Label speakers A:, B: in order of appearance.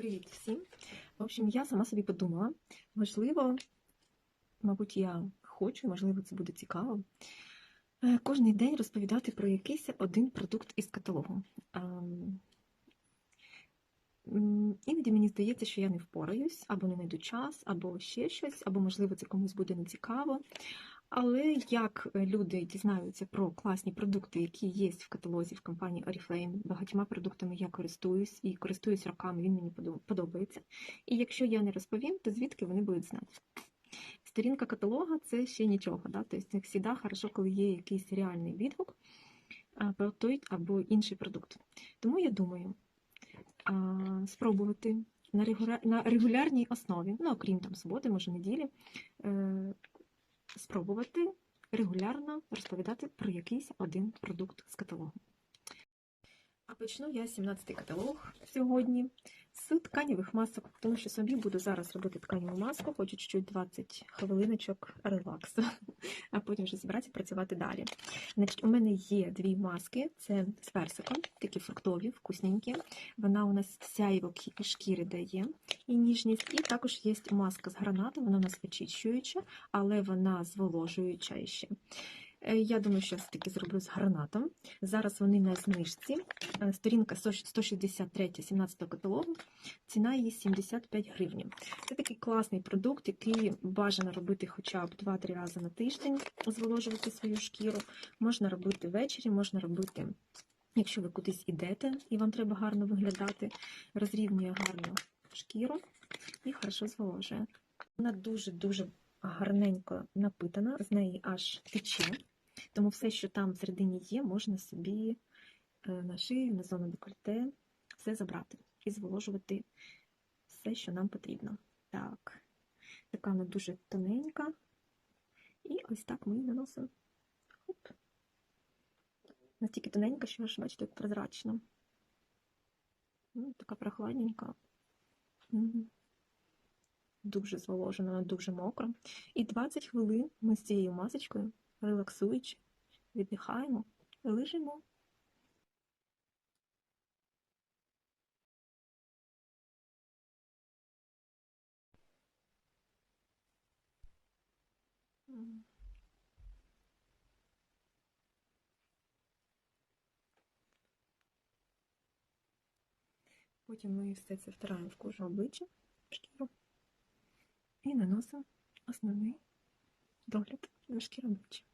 A: Привіт всім. В общем, я сама собі подумала, можливо, мабуть, я хочу, можливо, це буде цікаво. е, Кожний день розповідати про якийсь один продукт із каталогу. Ем, Іноді мені здається, що я не впораюсь, або не знайду час, або ще щось, або, можливо, це комусь буде нецікаво. Але як люди дізнаються про класні продукти, які є в каталозі в компанії Oriflame, багатьма продуктами я користуюсь і користуюсь роками, він мені подобається. І якщо я не розповім, то звідки вони будуть знати? Сторінка каталога це ще нічого. Да? Тобто, як завжди, хорошо, коли є якийсь реальний відгук про той або інший продукт. Тому я думаю спробувати на регулярній основі, ну окрім там суботи, може неділі, е, спробувати регулярно розповідати про якийсь один продукт з каталогу. Почну я 17-й каталог сьогодні з тканевих масок, тому що собі буду зараз робити тканеву маску, хочу чуть-чуть 20 хвилиночок релаксу, а потім вже зібратися працювати далі. Значить, у мене є дві маски: це з персиком, такі фруктові, вкусненькі. Вона у нас сяйво кі- шкіри дає і ніжність. І також є маска з гранатом, вона у нас вичищуюча, але вона зволожуюча ще. Е, Я думаю, що все-таки зроблю з гранатом. Зараз вони на знижці. Е, Сторінка 163 17 каталогу. Ціна її 75 гривень. Це такий класний продукт, який бажано робити хоча б 2-3 рази на тиждень, зволожувати свою шкіру. Можна робити ввечері, можна робити, якщо ви кудись ідете і вам треба гарно виглядати, розрівнює гарно шкіру і хорошо зволожує. Вона дуже-дуже гарненько напитана, з неї аж тече. Тому все, що там всередині є, можна собі е, на шию, на зону декольте, все забрати і зволожувати все, що нам потрібно. Так, така вона дуже тоненька. І ось так ми її наносимо. Хоп. Настільки тоненька, що аж бачите, як прозрачно. Ну, така прохладненька. Дуже зволожена, дуже мокра. І 20 хвилин ми з цією масочкою, релаксуючи, віддихаємо лежимо. Потім ми все це втираємо в кожу обличчя, шкіру і наносимо основний догляд на шкіру обличчя.